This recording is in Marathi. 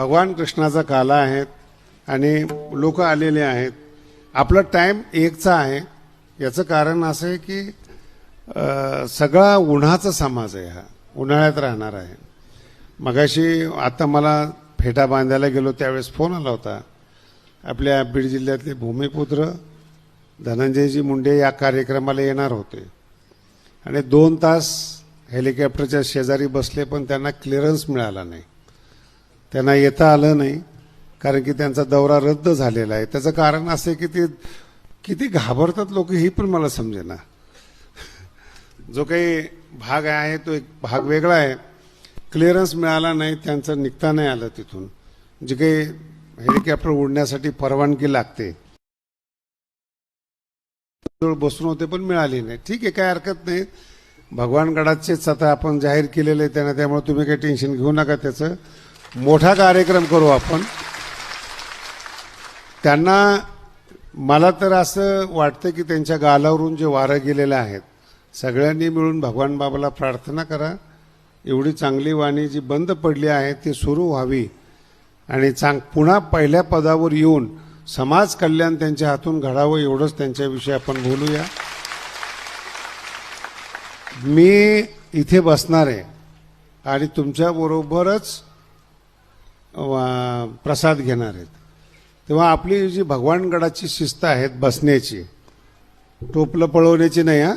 भगवान कृष्णाचा काला आहेत आणि लोक आलेले आहेत. आपला टाइम एकचा आहे. याचं कारण असं आहे की सगळा उन्हाचा समाज आहे हा. उन्हाळ्यात राहणार आहे. मगाशी आता मला फेटा बांधायला गेलो त्यावेळेस फोन आला होता. आपल्या बीड जिल्ह्यातले भूमिपुत्र धनंजयजी मुंडे या कार्यक्रमाला येणार होते. आणि दोन तास हेलिकॉप्टरच्या शेजारी बसले पण त्यांना क्लिअरन्स मिळाला नाही. त्यांना येता आलं नाही कारण की त्यांचा दौरा रद्द झालेला आहे. त्याचं कारण असं की ते किती घाबरतात लोक ही पण मला समजेना. जो काही भाग आहे तो एक भाग वेगळा आहे. क्लिअरन्स मिळाला नाही त्यांचं निघता नाही आलं तिथून. जे काही हेलिकॉप्टर उडण्यासाठी परवानगी लागते. बसून होते पण मिळाली नाही. ठीक आहे काय हरकत नाही. भगवानगडाचेच आता आपण जाहीर केलेले आहे त्यांना त्यामुळे तुम्ही काही टेन्शन घेऊ नका त्याचं. मोठा कार्यक्रम करू आपण. त्यांना मला तर असं वाटतं की त्यांच्या गालावरून जे वारं गेलेलं आहेत सगळ्यांनी मिळून भगवान बाबाला प्रार्थना करा. एवढी चांगली वाणी जी बंद पडली आहे ती सुरू व्हावी. आणि चांग पुन्हा पहिल्या पदावर येऊन समाज कल्याण त्यांच्या हातून घडावं एवढंच त्यांच्याविषयी आपण बोलूया. मी इथे बसणार आहे आणि तुमच्याबरोबरच प्रसाद घेणार आहेत. तेव्हा आपली जी भगवानगडाची शिस्त आहेत बसण्याची टोपलं पळवण्याची नाही हा?